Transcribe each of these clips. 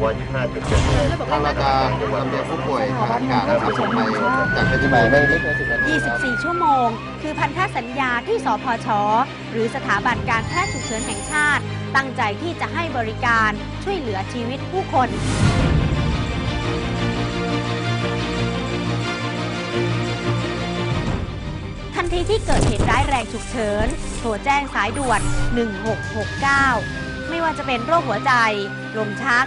125จุดเจ็ดทางเราจะลำเลียงผู้ป่วยทางอากาศนะครับส่งไปจากเพชรบูรณ์24 ชั่วโมง คือพันธสัญญาที่สพช หรือสถาบันการแพทย์ฉุกเฉินแห่งชาติ ตั้งใจที่จะให้บริการช่วยเหลือชีวิตผู้คนทันทีที่เกิดเหตุร้ายแรงฉุกเฉิน โทรแจ้งสายด่วน 1669 ไม่ว่าจะเป็นโรคหัวใจ ลมชัก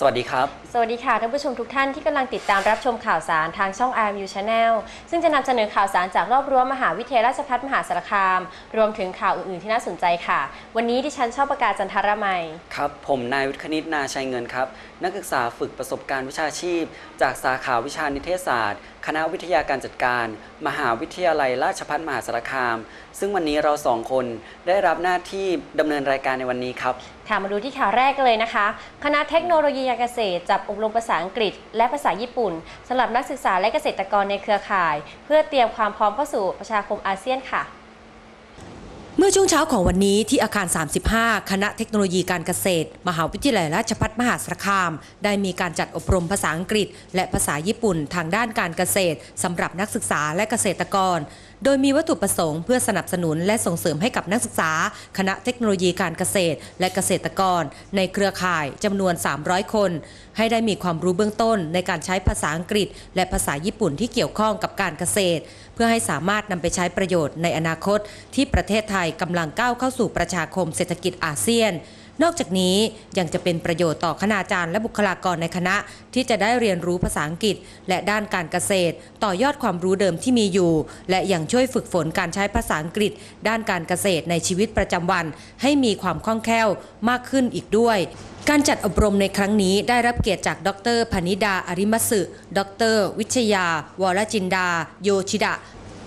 สวัสดีครับ สวัสดีค่ะท่านผู้ชมทุกท่านที่กำลังติดตามรับชมข่าวสารทางช่อง RMU Channel ซึ่งจะนำเสนอข่าวสารจากรอบรั้วมหาวิทยาลัยราชภัฏมหาสารคาม รวมถึงข่าวอื่น ๆ ที่น่าสนใจค่ะ วันนี้ดิฉันชอบประกาศจันทรมัย ครับ ผมนายวิทย์คณิตนาชัยเงินครับ นักศึกษาฝึกประสบการณ์วิชาชีพ จากสาขาวิชานิเทศศาสตร์ คณะวิทยาการจัดการ มหาวิทยาลัยราชภัฏมหาสารคาม ซึ่งวันนี้เราสองคนได้รับหน้าที่ดำเนินรายการในวันนี้ครับค่ะมาดูที่ข่าวแรกกันเลยนะคะ คณะเทคโนโลยีการเกษตร จับอบรมภาษาอังกฤษ และภาษาญี่ปุ่นสำหรับนักศึกษาและเกษตรกรในเครือข่าย เพื่อเตรียมความพร้อมเข้าสู่ประชาคมอาเซียนค่ะ เมื่อช่วงเช้าของวันนี้ที่อาคาร 35 คณะเทคโนโลยีการเกษตร มหาวิทยาลัยราชภัฏมหาสารคาม ได้มีการจัดอบรมภาษาอังกฤษ และภาษาญี่ปุ่นทางด้านการเกษตรสำหรับนักศึกษาและเกษตรกร โดยมีวัตถุประสงค์เพื่อสนับสนุนและส่งเสริมให้กับนักศึกษา คณะเทคโนโลยีการเกษตร และเกษตรกร ในเครือข่ายจำนวน 300 คน ให้ได้มีความรู้เบื้องต้นในการใช้ภาษาอังกฤษ และภาษาญี่ปุ่นที่เกี่ยวข้องกับการเกษตร เพื่อให้สามารถนำไปใช้ประโยชน์ในอนาคต ที่ประเทศไทยกำลังก้าวเข้าสู่ประชาคมเศรษฐกิจอาเซียน นอกจากนี้ยังจะเป็นประโยชน์ต่อคณาจารย์และบุคลากรในคณะ ที่จะได้เรียนรู้ภาษาอังกฤษ และด้านการเกษตร ต่อยอดความรู้เดิมที่มีอยู่ และยังช่วยฝึกฝนการใช้ภาษาอังกฤษ ด้านการเกษตรในชีวิตประจำวัน ให้มีความคล่องแคล่วมากขึ้นอีกด้วยการจัดอบรมในครั้งนี้ได้รับเกียรติจาก ดรพนิดา อริมัสึดร วิชยา วรจินดา โยชิดะ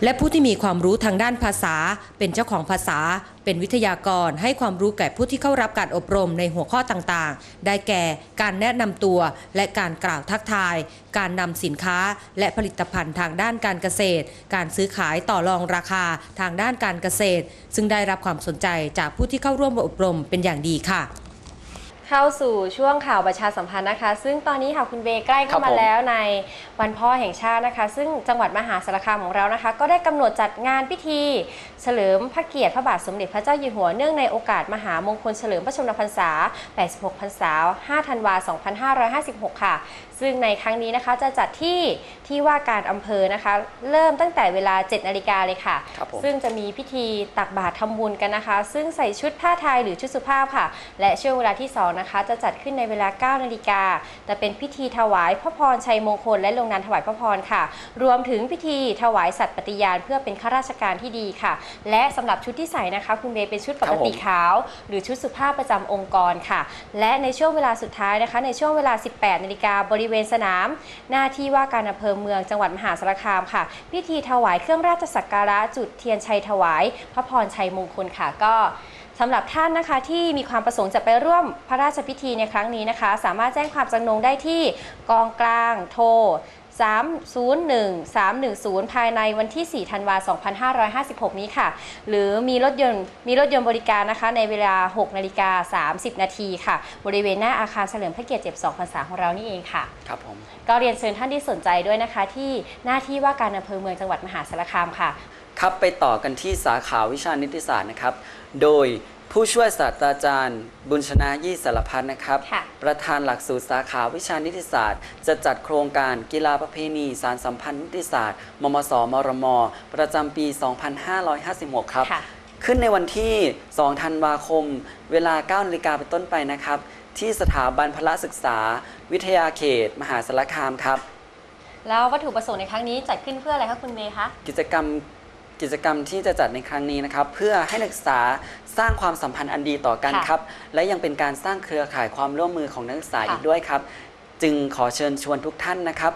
และผู้ที่มีความรู้ทางด้านภาษา เป็นเจ้าของภาษา เป็นวิทยากรให้ความรู้แก่ผู้ที่เข้ารับการอบรมในหัวข้อต่างๆ ได้แก่การแนะนำตัว และการกล่าวทักทาย การนำสินค้า และผลิตภัณฑ์ทางด้านการเกษตร การซื้อขายต่อรองราคาทางด้านการเกษตร ซึ่งได้รับความสนใจจากผู้ที่เข้าร่วมอบรมเป็นอย่างดีค่ะ เข้าสู่ช่วงข่าวประชาสัมพันธ์นะคะ ซึ่งตอนนี้ค่ะคุณเบย์ใกล้เข้ามาแล้วในวันพ่อแห่งชาตินะคะ ซึ่งจังหวัดมหาสารคามของเรานะคะ ก็ได้กำหนดจัดงานพิธี เฉลิมพระเกียรติพระบาทสมเด็จพระเจ้าอยู่หัวเนื่องในโอกาสมหามงคลเฉลิมพระชนมพรรษา 86 พรรษา 5 ธันวา 2556 ค่ะ ซึ่งในครั้งนี้นะคะจะจัดที่ที่ว่าการอำเภอนะคะ เริ่มตั้งแต่เวลา 7นาฬิกาเลยค่ะครับผมซึ่งจะมีพิธีตักบาตรทำบุญกันนะคะ ซึ่งใส่ชุดผ้าไทยหรือชุดสุภาพค่ะ และช่วงเวลาที่ 2 นะคะ จะจัดขึ้นในเวลา 9นาฬิกาแต่เป็นพิธีถวายพระพรชัยมงคล และลงนามถวายพระพรค่ะ รวมถึงพิธีถวายสัตย์ปฏิญาณเพื่อเป็นข้าราชการที่ดีค่ะ และสำหรับชุดที่ใส่นะคะคุณเบย์เป็นชุดปกติครับผมขาว หรือชุดสุภาพประจำองค์กรค่ะ และในช่วงเวลาสุดท้ายนะคะ ในช่วงเวลา 18นาฬิกาบริเวณสนาม หน้าที่ว่าการอำเภอเมืองจังหวัดมหาสารคามค่ะ พิธีถวายเครื่องราชสักการะจุดเทียนชัยถวาย พระพรชัยมงคลค่ะก็สำหรับท่านนะคะที่มีความประสงค์จะไปร่วมพระราชพิธีในครั้งนี้นะคะ สามารถแจ้งความจำนงได้ที่กองกลางโทร 301 310 ภายในวันที่ 4 ธันวาคม 2556 นี้ค่ะ หรือมีรถยนต์มีรถยนต์บริการนะคะ ในเวลา 6 นาฬิกา 30 นาทีค่ะ บริเวณหน้าอาคารเฉลิมพระเกียรติ 72พรรษาของเรานี่เองค่ะ ครับผม ก็เรียนเชิญท่านที่สนใจด้วยนะคะ ที่หน้าที่ว่าการอำเภอเมืองจังหวัดมหาสารคามค่ะ ครับไปต่อกันที่สาขาวิชานิติศาสตร์นะครับ โดย ผู้ช่วยศาสตราจารย์ บุญชนะยี่สารพัฒนะครับค่ะประธานหลักสูตรสาขาวิชานิติศาสตร์ จะจัดโครงการกีฬาประเพณี สารสัมพันธ์นิติศาสตร์ มมสมรม ประจำปี 2556 ครับค่ะขึ้นในวันที่ 2 ธันวาคม เวลา 9 นาฬิกาเป็นต้นไปนะครับ ที่สถาบันพละศึกษา วิทยาเขต มหาสารคามครับ แล้ววัตถุประสงค์ในครั้งนี้จัดขึ้นเพื่ออะไรคะคุณเมย์คะ กิจกรรม กิจกรรมที่จะจัดในครั้งนี้นะครับ เพื่อให้นักศึกษาสร้างความสัมพันธ์อันดีต่อกันค่ะ ครับ และยังเป็นการสร้างเครือข่ายความร่วมมือของนักศึกษาค่ะอีกด้วยครับ จึงขอเชิญชวนทุกท่านนะครับ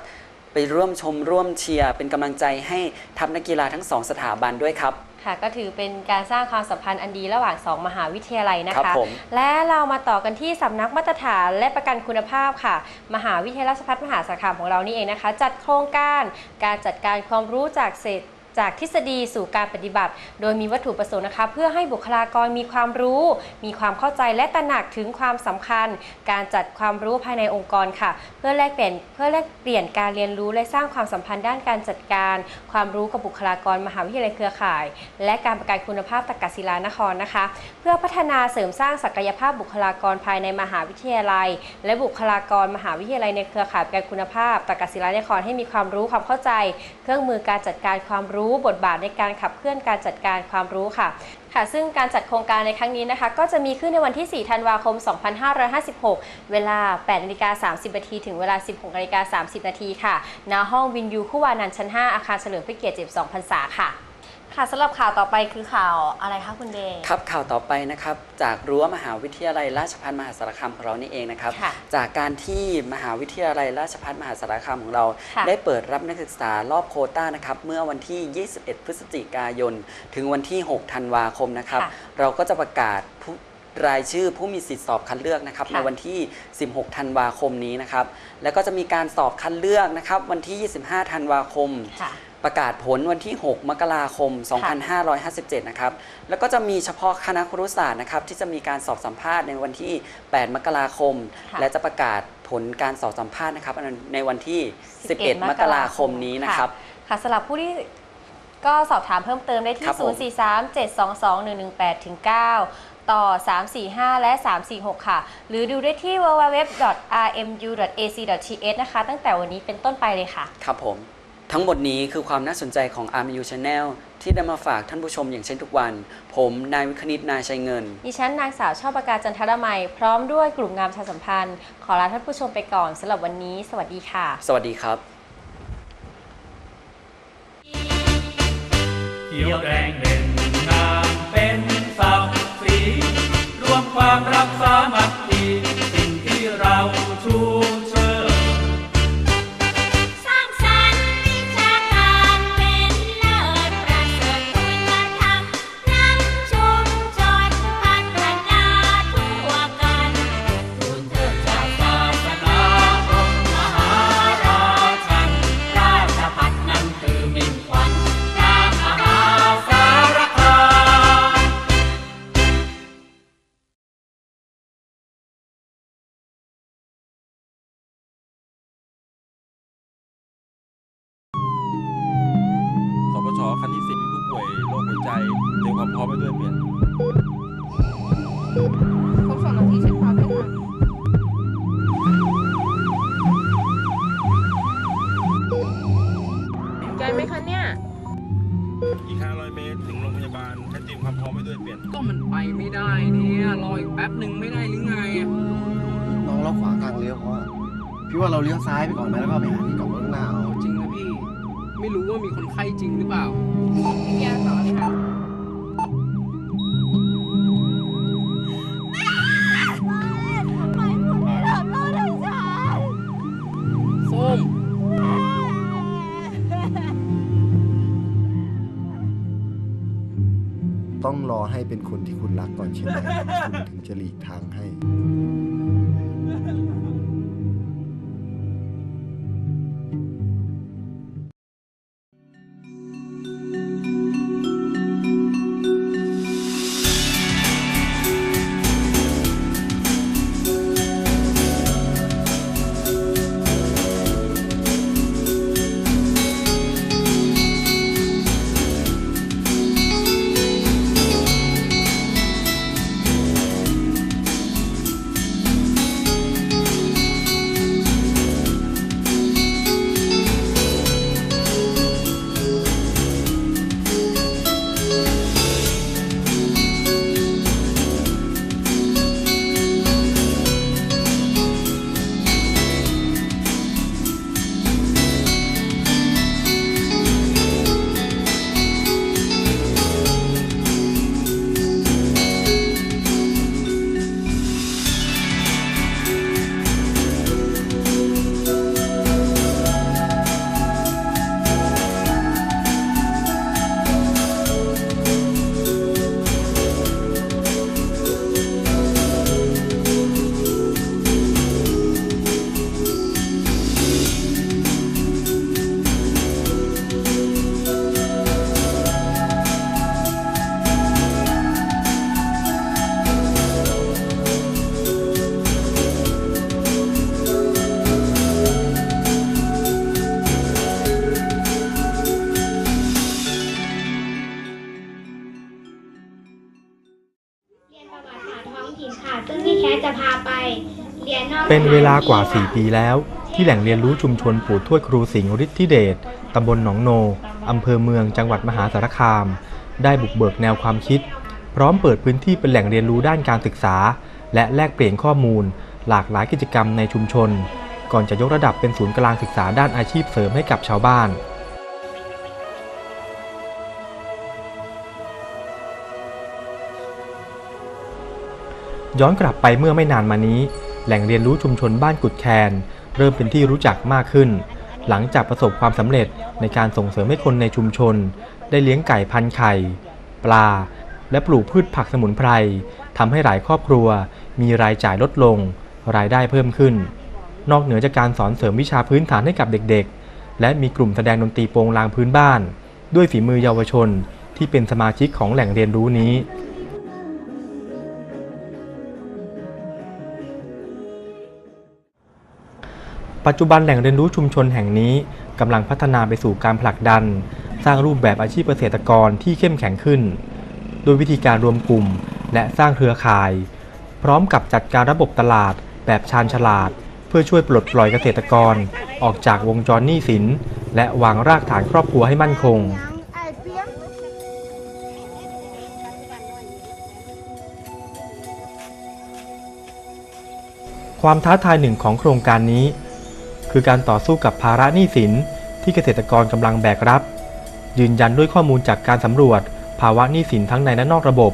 ไปร่วมชมร่วมเชียร์เป็นกำลังใจให้ทัพนักกีฬาทั้งสองสถาบันด้วยครับ ค่ะก็ถือเป็นการสร้างความสัมพันธ์อันดีระหว่าง 2 มหาวิทยาลัยนะครัคะ บผม และเรามาต่อกันที่สำนักมาตรฐานและประกันคุณภาพค่ะ มหาวิทยาลัยราชภัฏมหาสารคามของเรานี่เองนะคะ จัดโครงการการจัดการความรู้จากเศษ จากทฤษฎีสู่การปฏิบัติ โดยมีวัตถุประสงค์นะคะ เพื่อให้บุคลากรมีความรู้ มีความเข้าใจและตระหนักถึงความสำคัญ การจัดความรู้ภายในองค์กรค่ะ เพื่อแลกเปลี่ยนเพื่อแลกเปลี่ยนการเรียนรู้และสร้างความสัมพันธ์ด้านการจัดการ ความรู้กับบุคลากรมหาวิทยาลัยเครือข่าย และการประกันคุณภาพตกศิลานครนะคะ เพื่อพัฒนาเสริมสร้างศักยภาพบุคลากรภายในมหาวิทยาลัย และบุคลากรมหาวิทยาลัยในเครือข่ายประกันคุณภาพตกศิลานครให้มีความรู้ความเข้าใจ เครื่องมือการจัดการความรูู้้บทบาทในการขับเคลื่อนการจัดการความรู้ค่ะค่ะซึ่งการจัดโครงการในครั้งนี้นะคะ ก็จะมีขึ้นในวันที่ 4 ธันวาคม 2556 เวลา 8นาฬิกา30นาทีถึงเวลา 16นาฬิกา30นาทีค่ะณห้องวินยูคู่วานันชั้น 5 อาคารเฉลิมพระเกียรติ72พรรษาค่ะ ค่ะสำหรับข่าวต่อไปคือข่าวอะไรคะคุณเดย์ครับข่าวต่อไปนะครับจากรั้วมหาวิทยาลัยราชภัฏมหาสารคามของเรานี่เองนะครับ ค่ะจากการที่มหาวิทยาลัยราชภัฏมหาสารคามของเรา ค่ะได้เปิดรับนักศึกษารอบโควต้านะครับเมื่อวันที่ 21 พฤศจิกายน ถึงวันที่ 6 ธันวาคมนะครับ ค่ะเราก็จะประกาศผู้รายชื่อผู้มีสิทธิสอบคัดเลือกนะครับค่ะในวันที่ 16 ธันวาคมนี้นะครับ แล้วก็จะมีการสอบคัดเลือกนะครับวันที่ 25 ธันวาคม ค่ะ ประกาศผลวันที่ 6 มกราคม 2557 นะครับ แล้วก็จะมีเฉพาะคณะครุศาสตร์นะครับ ที่จะมีการสอบสัมภาษณ์ในวันที่ 8 มกราคมค่ะและจะประกาศผลการสอบสัมภาษณ์นะครับ ในวันที่11 11 มกราคมนี้นะครับ ค่ะสำหรับผู้ที่ก็สอบถามเพิ่มเติมได้ที่ครับผม043 722 118ถึง9ต่อ 345 และ 346 ค่ะ หรือดูได้ที่ www.rmu.ac.th นะคะ ตั้งแต่วันนี้เป็นต้นไปเลยค่ะ ครับผม ทั้งหมดนี้คือความน่าสนใจของ RMU Channel ที่ได้มาฝากท่านผู้ชมอย่างเช่นทุกวัน ผมนายวิคณิตนายชัยเงิน ดิฉันนางสาวช่อประกาศจันทรมัย พร้อมด้วยกลุ่มงามประชาสัมพันธ์ ขอลาท่านผู้ชมไปก่อนสำหรับวันนี้ สวัสดีค่ะ สวัสดีครับเขียวแดงเด่นงามเป็นศักดิ์ศรีรวมความรักสามัคคีสิ่งที่เราชู เราเลี้ยวซ้ายไปก่อนไหมแล้วก็ไปหาที่จอดรถข้างหน้าเอาเอาจริงนะพี่ ไม่รู้ว่ามีคนไข้จริงหรือเปล่ายาต่อค่ะทำไมคุณไม่ทำเราทั้งสามส้ม ต้องรอให้เป็นคนที่คุณรักก่อนใช่ไหมคุณถึงจะหลีกทางให้ เป็นเวลากว่าสถน4ปีแล้ว ที่แหล่งเรียนรู้ชุมชนปู่ทวดครูสิงห์ฤทธิเดชตำบลหนองโน อำเภอเมืองจังหวัดมหาสารคาม ได้บุกเบิกแนวความคิด พร้อมเปิดพื้นที่เป็นแหล่งเรียนรู้ด้านการศึกษา และแลกเปลี่ยนข้อมูล หลากหลายกิจกรรมในชุมชน ก่อนจะยกระดับเป็นศูนย์กลางศึกษาด้านอาชีพเสริมให้กับชาวบ้านย้อนกลับไปเมื่อไม่นานมานี้ แหล่งเรียนรู้ชุมชนบ้านกุดแคน เริ่มเป็นที่รู้จักมากขึ้น หลังจากประสบความสำเร็จในการส่งเสริมให้คนในชุมชน ได้เลี้ยงไก่พันไข่ ปลา และปลูกพืชผักสมุนไพรทำให้หลายครอบครัว มีรายจ่ายลดลง รายได้เพิ่มขึ้น นอกเหนือจากการสอนเสริมวิชาพื้นฐานให้กับเด็กๆ และมีกลุ่มแสดงดนตรีโปรงลางพื้นบ้าน ด้วยฝีมือเยาวชนที่เป็นสมาชิกของแหล่งเรียนรู้นี้ ปัจจุบันแหล่งเรียนรู้ชุมชนแห่งนี้กำลังพัฒนาไปสู่การผลักดัน สร้างรูปแบบอาชีพเกษตรกรที่เข้มแข็งขึ้น โดยวิธีการรวมกลุ่ม และสร้างเครือข่าย พร้อมกับจัดการระบบตลาดแบบชาญฉลาด เพื่อช่วยปลดปล่อยเกษตรกร ออกจากวงจรหนี้สิน และวางรากฐานครอบครัวให้มั่นคงความท้าทายหนึ่งของโครงการนี้ คือการต่อสู้กับภาระหนี้สินที่เกษตรกรกำลังแบกรับ ยืนยันด้วยข้อมูลจากการสำรวจ ภาวะหนี้สินทั้งในและนอกระบบ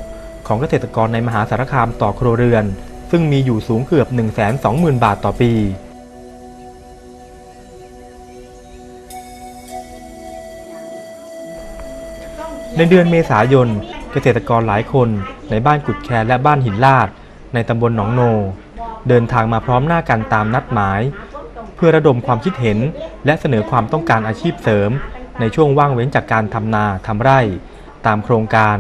ของเกษตรกรในมหาสารคามต่อครัวเรือน ซึ่งมีอยู่สูงเกือบ 120,000 บาทต่อปีในเดือนเมษายน เกษตรกรหลายคนในบ้านกุดแคและบ้านหินลาด ในตำบลหนองโน เดินทางมาพร้อมหน้ากันตามนัดหมาย พื่อระดมความคิดเห็น และเสนอความต้องการอาชีพเสริม ในช่วงว่างเว้นจากการทำนาทำไร่ ตามโครงการ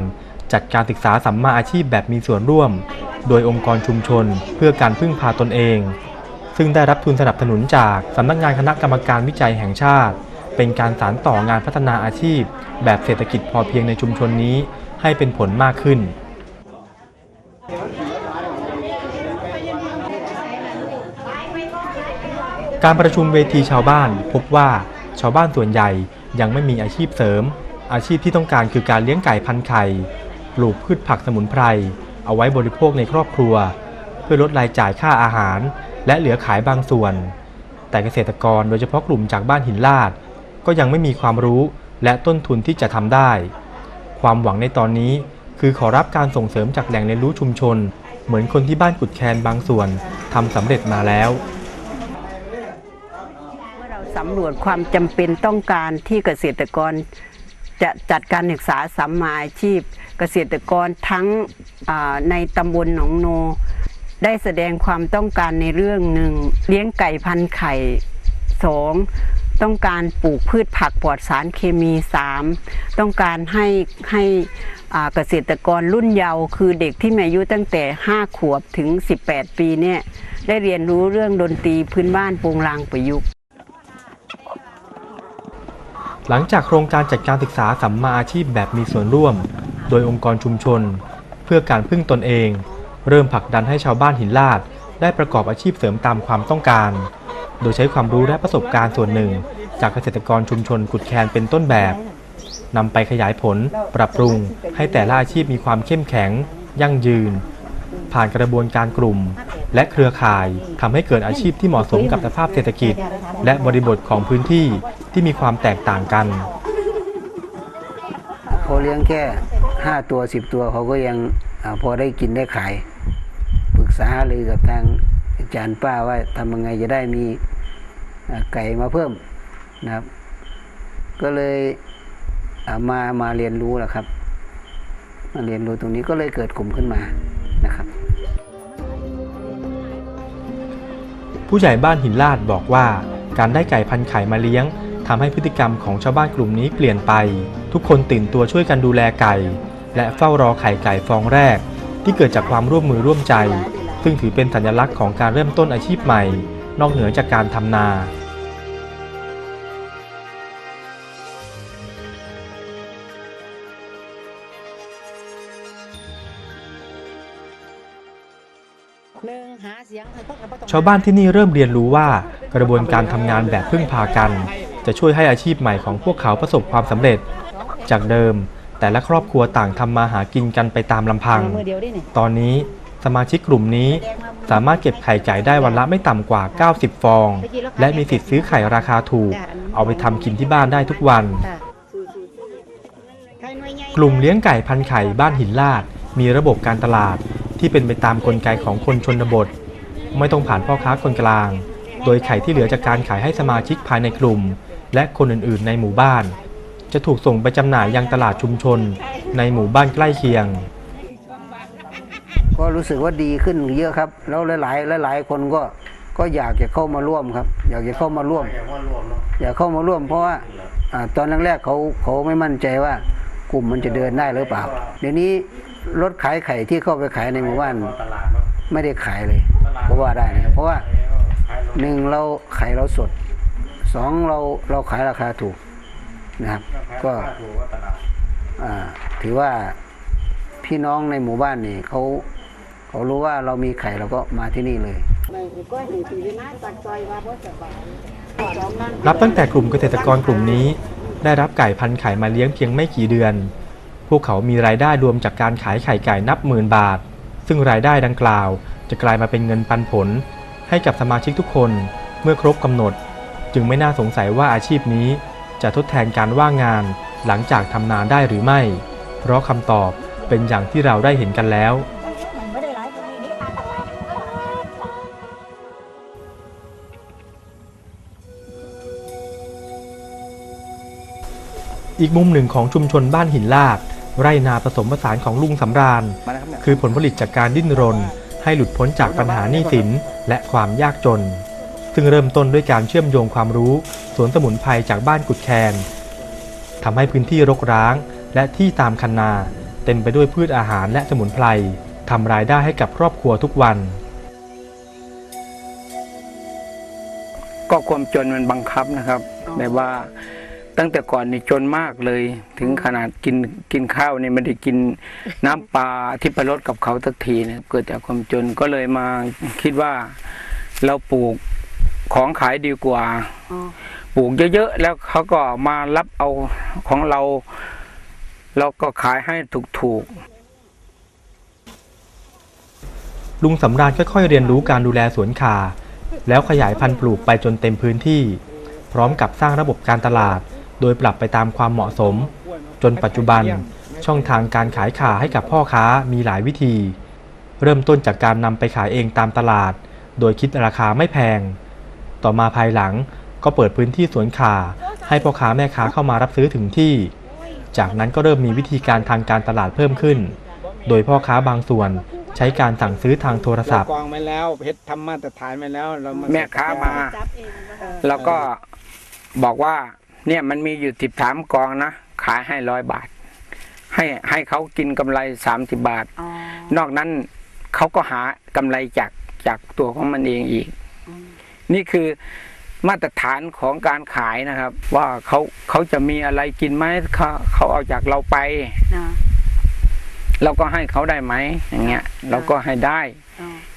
จัดการศึกษาสัมมาอาชีพแบบมีส่วนร่วม โดยองค์กรชุมชน เพื่อการพึ่งพาตนเอง ซึ่งได้รับทุนสนับสนุนจากสำนักงานคณะกรรมการวิจัยแห่งชาติ เป็นการสานต่องานพัฒนาอาชีพ แบบเศรษฐกิจพอเพียงในชุมชนนี้ ให้เป็นผลมากขึ้น การประชุมเวทีชาวบ้านพบว่าชาวบ้านส่วนใหญ่ยังไม่มีอาชีพเสริม อาชีพที่ต้องการคือการเลี้ยงไก่พันไข่ปลูกพืชผักสมุนไพร เอาไว้บริโภคในครอบครัว เพื่อลดรายจ่ายค่าอาหาร และเหลือขายบางส่วน แต่เกษตรกรโดยเฉพาะกลุ่มจากบ้านหินลาด ก็ยังไม่มีความรู้และต้นทุนที่จะทำได้ ความหวังในตอนนี้คือขอรับการส่งเสริมจากแหล่งเรียนรู้ชุมชน เหมือนคนที่บ้านกุดแคนบางส่วนทำสำเร็จมาแล้ว สำรวจความจำเป็นต้องการที่เกษตรกรจะจัดการศึกษาสัมมาอาชีพ เกษตรกรทั้งในตำบลหนองโน ได้แสดงความต้องการในเรื่องหนึ่งเลี้ยงไก่พันไข่สองต้องการปลูกพืชผักปลอดสารเคมีสามต้องการให้ให้เกษตรกรรุ่นเยาว์คือเด็กที่มีอายุตั้งแต่ 5 ขวบถึง 18 ปีเนี่ยได้เรียนรู้เรื่องดนตรีพื้นบ้านโปงลางประยุกต์ หลังจากโครงการจัดการศึกษาสัมมาอาชีพแบบมีส่วนร่วม โดยองค์กรชุมชน เพื่อการพึ่งตนเอง เริ่มผลักดันให้ชาวบ้านหินลาด ได้ประกอบอาชีพเสริมตามความต้องการ โดยใช้ความรู้และประสบการณ์ส่วนหนึ่ง จากเกษตรกรชุมชนกุดแคนเป็นต้นแบบนำไปขยายผล ปรับปรุง ให้แต่ละอาชีพมีความเข้มแข็ง ยั่งยืน ผ่านกระบวนการกลุ่ม และเครือข่ายทำให้เกิดอาชีพที่เหมาะสมกับสภาพเศรษฐกิจ และบริบทของพื้นที่ที่มีความแตกต่างกันเขาเลี้ยงแค่ห้าตัวสิบตัวเขาก็ยังอพอได้กินได้ขายปรึกษาหรือกับทางอาจารย์ป้าว่าทำยังไงจะได้มีไก่มาเพิ่มนะครับ ก็เลยอ่ามามาเรียนรู้แหละครับ มาเรียนรู้ตรงนี้ก็เลยเกิดกลุ่มขึ้นมานะครับ ผู้ใหญ่บ้านหินลาดบอกว่า การได้ไก่พันไข่มาเลี้ยงทำให้พฤติกรรมของชาวบ้านกลุ่มนี้เปลี่ยนไป ทุกคนตื่นตัวช่วยกันดูแลไก่ และเฝ้ารอไข่ไก่ฟองแรก ที่เกิดจากความร่วมมือร่วมใจ ซึ่งถือเป็นสัญลักษณ์ของการเริ่มต้นอาชีพใหม่ นอกเหนือจากการทำนา ชาวบ้านที่นี่เริ่มเรียนรู้ว่ากระบวนการทำงานแบบพึ่งพากัน จะช่วยให้อาชีพใหม่ของพวกเขาประสบความสำเร็จ จากเดิม แต่ละครอบครัวต่างทำมาหากินกันไปตามลำพัง ตอนนี้สมาชิกกลุ่มนี้สามารถเก็บไข่ไก่ได้วันละไม่ต่ำกว่า 90 ฟอง และมีสิทธิ์ซื้อไข่ราคาถูก เอาไปทำกินที่บ้านได้ทุกวัน กลุ่มเลี้ยงไก่พันไข่บ้านหินลาด มีระบบการตลาดที่เป็นไปตามกลไกของคนชนบท ไม่ต้องผ่านพ่อค้าคนกลาง โดยไข่ที่เหลือจากการขายให้สมาชิกภายในกลุ่ม และคนอื่นๆ ในหมู่บ้าน จะถูกส่งไปจำหน่ายยังตลาดชุมชน ในหมู่บ้านใกล้เคียง ก็รู้สึกว่าดีขึ้นเยอะครับ แล้วหลายๆหลาย ๆ คนก็ก็อยากจะเข้ามาร่วมครับ อยากจะเข้ามาร่วม อยากเข้ามาร่วม เพราะว่าตอนแรกๆเขาเขาไม่มั่นใจว่ากลุ่มมันจะเดินได้หรือเปล่า เดี๋ยวนี้รถขายไข่ที่เข้าไปขายในหมู่บ้านไม่ได้ขายเลย ก็ว่าได้นะครับเพราะว่าหนึ่งเราไข่เราสดสองเราเราขายราคาถูกนะครับ ก็ถือว่าพี่น้องในหมู่บ้านนี่เขาเขารู้ว่าเรามีไข่เราก็มาที่นี่เลยนับตั้งแต่กลุ่มเกษตรกรกลุ่มนี้ ได้รับไก่พันไข่มาเลี้ยงเพียงไม่กี่เดือน พวกเขามีรายได้รวมจากการขายไข่ไก่นับหมื่นบาท ซึ่งรายได้ดังกล่าว จะกลายมาเป็นเงินปันผล ให้กับสมาชิกทุกคนเมื่อครบกำหนด จึงไม่น่าสงสัยว่าอาชีพนี้จะทดแทนการว่างงานหลังจากทำนาได้หรือไม่ เพราะคำตอบเป็นอย่างที่เราได้เห็นกันแล้ว อีกมุมหนึ่งของชุมชนบ้านหินลาด ไร่นาผสมผสานของลุงสำราญ คือผลผลิตจากการดิ้นรน ให้หลุดพ้นจากปัญหาหนี้สินและความยากจน ซึ่งเริ่มต้นด้วยการเชื่อมโยงความรู้สวนสมุนไพรจากบ้านกุดแคนทำให้พื้นที่รกร้าง และที่ตามคันนาเต็มไปด้วยพืชอาหารและสมุนไพรทำรายได้ให้กับครอบครัวทุกวัน ก็ความจนมันบังคับนะครับแบบว่า ตั้งแต่ก่อนนี่จนมากเลย ถึงขนาดกินกินข้าวนี่ไม่ได้กินน้ำปลาที่ประรดกับเขาสักทีเนี่ยเกิดจากความจนก็เลยมาคิดว่าเราปลูกของขายดีกว่าปลูกเยอะๆแล้วเขาก็มารับเอาของเรา เราก็ขายให้ถูกๆลุงสำราญค่อยๆเรียนรู้การดูแลสวนขาแล้วขยายพันธุ์ปลูกไปจนเต็มพื้นที่ พร้อมกับสร้างระบบการตลาด โดยปรับไปตามความเหมาะสม จนปัจจุบันช่องทางการขายขาให้กับพ่อค้ามีหลายวิธี เริ่มต้นจากการนำไปขายเองตามตลาด โดยคิดราคาไม่แพง ต่อมาภายหลังก็เปิดพื้นที่สวนขาให้พ่อค้าแม่ค้าเข้ามารับซื้อถึงที่ จากนั้นก็เริ่มมีวิธีการทางการตลาดเพิ่มขึ้น โดยพ่อค้าบางส่วนใช้การสั่งซื้อทางโทรศัพท์กองไว้แล้วเพชรทำมาตรฐานไว้แล้วเราแม่ค้ามา แล้วก็บอกว่า เนี่ยมันมีอยู่สิบสามกองนะขายให้ร้อยบาท ให้ให้เขากินกำไรสามสิบบาท นอกนั้นเขาก็หากำไรจากจากตัวของมันเองอีก นี่คือมาตรฐานของการขายนะครับ ว่าเขาเขาจะมีอะไรกินไหมเขาเขาเอาจากเราไปเราก็ให้เขาได้ไหมอย่างเงี้ย เราก็ให้ได้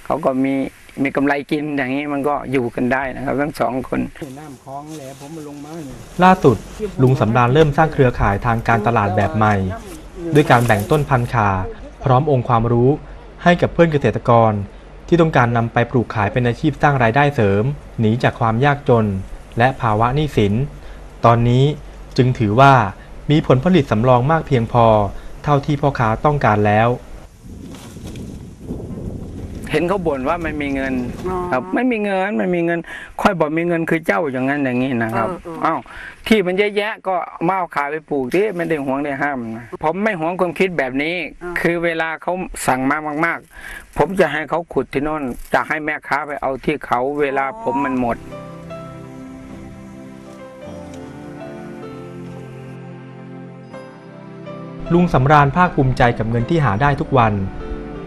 เขาก็มี มีกำไรกินอย่างนี้มันก็อยู่กันได้นะครับ ทั้งสองคนน้ำคลองแหลผมมาลงมาล่าสุดลุงสำราญเริ่มสร้างเครือข่ายทางการตลาดแบบใหม่ ด้วยการแบ่งต้นพันธุ์ขาพร้อมองค์ความรู้ให้กับเพื่อนเกษตรกร ที่ต้องการนำไปปลูกขายเป็นอาชีพสร้างรายได้เสริม หนีจากความยากจน และภาวะหนี้สิน ตอนนี้จึงถือว่ามีผลผลิตสำรองมากเพียงพอ เท่าที่พ่อค้าต้องการแล้ว เห็นเขาบ่นว่าไม่มีเงินครับไม่มีเงินไม่มีเงิน ค่อยบอกมีเงินคือเจ้าอย่างนั้นอย่างนี้นะครับอ้าวที่มันเยอะแยะก็มาเอาขายไปปลูกที่ไม่ได้หวงได้ห้ามนะผมไม่หวงความคิดแบบนี้ คือเวลาเขาสั่งมามากๆ ผมจะให้เขาขุดที่โน่นจะให้แม่ค้าไปเอาที่เขาเวลาผมมันหมด ลุงสำราญภาคภูมิใจกับเงินที่หาได้ทุกวัน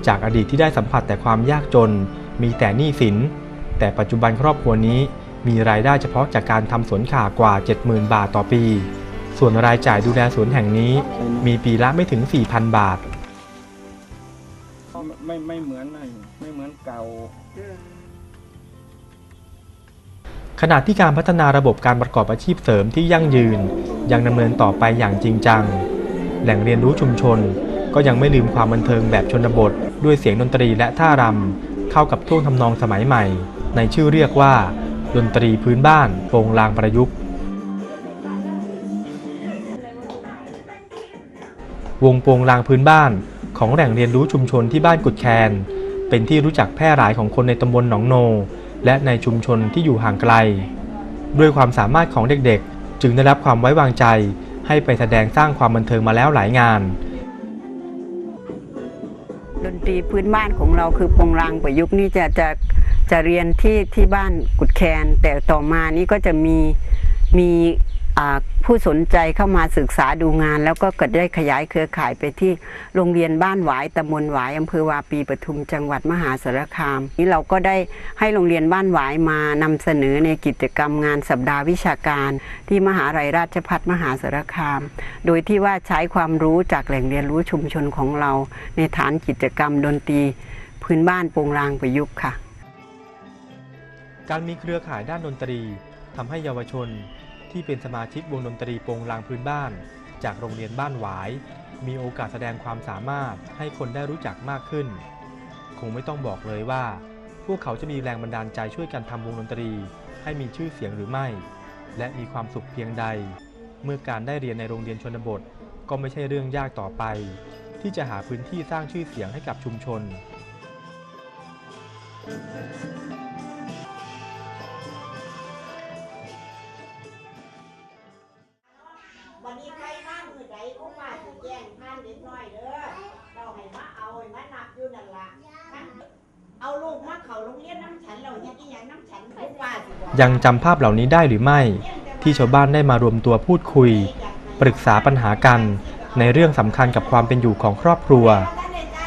จากอดีตที่ได้สัมผัสแต่ความยากจน มีแต่หนี้สิน แต่ปัจจุบันครอบครัวนี้มีรายได้เฉพาะจากการทำสวนข่ากว่า 70,000 บาทต่อปี ส่วนรายจ่ายดูแลสวนแห่งนี้ มีปีละไม่ถึง 4,000 บาท ไม่ไม่เหมือนไม่เหมือนเก่าขณะที่การพัฒนาระบบการประกอบอาชีพเสริมที่ยั่งยืน ยังดำเนินต่อไปอย่างจริงจัง แหล่งเรียนรู้ชุมชน ก็ยังไม่ลืมความบันเทิงแบบชนบท ด้วยเสียงดนตรีและท่ารำเข้ากับท่วงทำนองสมัยใหม่ ในชื่อเรียกว่า ดนตรีพื้นบ้านโปรงลางประยุกต์ วงโปงลางพื้นบ้านของแหล่งเรียนรู้ชุมชนที่บ้านกุดแคน เป็นที่รู้จักแพร่หลายของคนในตำบลหนองโน และในชุมชนที่อยู่ห่างไกล ด้วยความสามารถของเด็กๆ จึงได้รับความไว้วางใจให้ไปแสดงสร้างความบันเทิงมาแล้วหลายงาน ดนตรีพื้นบ้านของเราคือปงรางประยุกต์นี่จะจะจะเรียนที่ที่บ้านกุดแคน แต่ต่อมานี่ก็จะมีมี ผู้สนใจเข้ามาศึกษาดูงาน แล้วก็เกิดได้ขยายเครือข่ายไปที่โรงเรียนบ้านหวายตำบลหวายอำเภอวาปีปทุมจังหวัดมหาสารคาม นี่เราก็ได้ให้โรงเรียนบ้านหวายมานำเสนอในกิจกรรมงานสัปดาห์วิชาการ ที่มหาลัยราชภัฏมหาสารคาม โดยที่ว่าใช้ความรู้จากแหล่งเรียนรู้ชุมชนของเรา ในฐานกิจกรรมดนตรี พื้นบ้านโปงรางประยุกต์ค่ะ การมีเครือข่ายด้านดนตรีทำให้เยาวชน ที่เป็นสมาชิกวงดนตรีโปงลางพื้นบ้าน จากโรงเรียนบ้านหวาย มีโอกาสแสดงความสามารถให้คนได้รู้จักมากขึ้น คงไม่ต้องบอกเลยว่า พวกเขาจะมีแรงบันดาลใจช่วยกันทำวงดนตรี ให้มีชื่อเสียงหรือไม่ และมีความสุขเพียงใด เมื่อการได้เรียนในโรงเรียนชนบท ก็ไม่ใช่เรื่องยากต่อไป ที่จะหาพื้นที่สร้างชื่อเสียงให้กับชุมชนวัน เขาโรงเรียนน้ำฉันเราเฮ็ดอีหยังน้ำฉันทุกว่าสิบอกยังจำภาพเหล่านี้ได้หรือไม่ ที่ชาวบ้านได้มารวมตัวพูดคุย ปรึกษาปัญหากัน ในเรื่องสำคัญกับความเป็นอยู่ของครอบครัว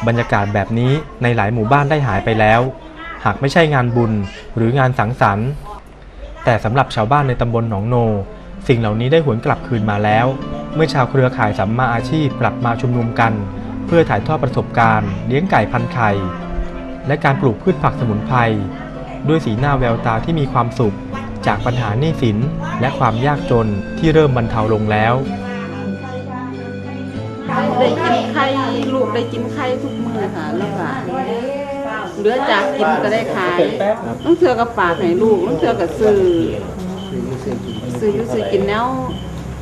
บรรยากาศแบบนี้ในหลายหมู่บ้านได้หายไปแล้ว หากไม่ใช่งานบุญหรืองานสังสรรค์ แต่สำหรับชาวบ้านในตำบลหนองโน สิ่งเหล่านี้ได้หวนกลับคืนมาแล้ว เมื่อชาวเครือข่ายสัมมาอาชีพกลับมาชุมนุมกัน เพื่อถ่ายทอดประสบการณ์ เลี้ยงไก่พันไข่ และการปลูกพืชผักสมุนไพรด้วยสีหน้าแววตาที่มีความสุข จากปัญหาหนี้สินและความยากจนที่เริ่มบรรเทาลงแล้ว ได้กินไข่ลูกได้กินไข่ทุกมื้อค่ะแล้วก็เหลือจากกินก็ได้ขายต้องเทื่อกับฝากให้ลูกต้องเทื่อกับซื้อซื้ออยู่ซื้อกินแนว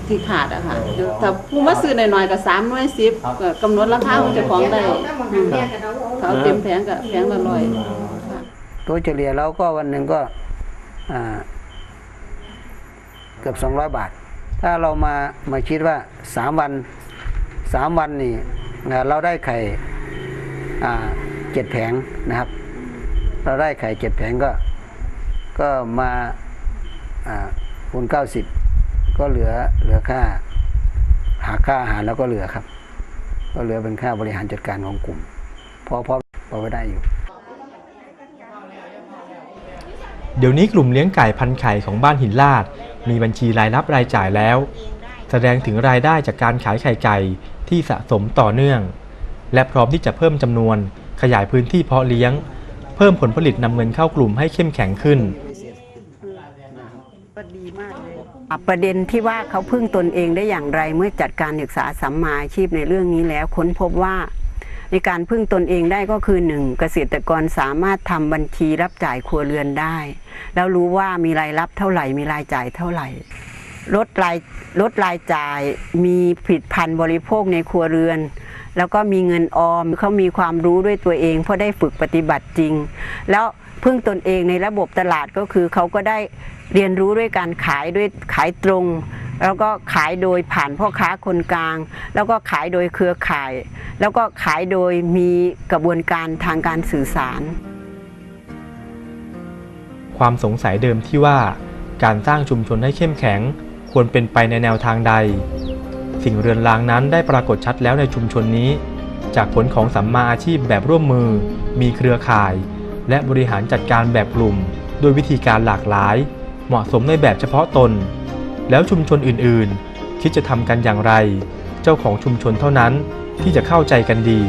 ที่ขาดอะค่ะถ้าผู้มาซื้อหน่อยๆก็สามหน่วยสิบก็กำหนดราคาของเจ้าของได้อืมถ้าเอาเต็มแผงก็แผงละร้อยค่ะตัวเฉลี่ยเราก็วันหนึ่งก็อ่าเกือบ200บาท ถ้าเรามามาคิดว่า3วัน3วันนี่อ่าเราได้ไข่อ่าเจ็ดแผงนะครับ เราได้ไข่เจ็ดแผงก็ก็มาอ่าคูณเก้าสิบ ก็เหลือเหลือค่า หาค่าอาหารแล้วก็เหลือครับ ก็เหลือเป็นค่าบริหารจัดการของกลุ่มพอพอพอไปได้อยู่ เดี๋ยวนี้กลุ่มเลี้ยงไก่พันไข่ของบ้านหินลาด มีบัญชีรายรับรายจ่ายแล้ว แสดงถึงรายได้จากการขายไข่ไก่ที่สะสมต่อเนื่อง และพร้อมที่จะเพิ่มจำนวนขยายพื้นที่เพาะเลี้ยง เพิ่มผลผลิตนำเงินเข้ากลุ่มให้เข้มแข็งขึ้น อประเด็นที่ว่าเขาพึ่งตนเองได้อย่างไรเมื่อจัดการศึกษาสัมมาอาชีพในเรื่องนี้แล้วค้นพบว่า ในการพึ่งตนเองได้ก็คือหนึ่งเกษตรกรสามารถทำบัญชีรับจ่ายครัวเรือนได้ แล้วรู้ว่ามีรายรับเท่าไหร่มีรายจ่ายเท่าไหร่ลดรายลดรายจ่ายมีผลิตภัณฑ์บริโภคในครัวเรือน แล้วก็มีเงินออมเขามีความรู้ด้วยตัวเอง เพราะได้ฝึกปฏิบัติจริง แล้วพึ่งตนเองในระบบตลาดก็คือเขาก็ได้ เรียนรู้ด้วยการขายด้วยขายตรง แล้วก็ขายโดยผ่านพ่อค้าคนกลาง แล้วก็ขายโดยเครือข่าย แล้วก็ขายโดยมีกระบวนการทางการสื่อสาร ความสงสัยเดิมที่ว่าการสร้างชุมชนให้เข้มแข็ง ควรเป็นไปในแนวทางใด สิ่งเรือนรางนั้นได้ปรากฏชัดแล้วในชุมชนนี้ จากผลของสัมมาอาชีพแบบร่วมมือ มีเครือข่าย และบริหารจัดการแบบกลุ่ม ด้วยวิธีการหลากหลาย เหมาะสมในแบบเฉพาะตน แล้วชุมชนอื่นๆ คิดจะทำกันอย่างไร เจ้าของชุมชนเท่านั้นที่จะเข้าใจกันดี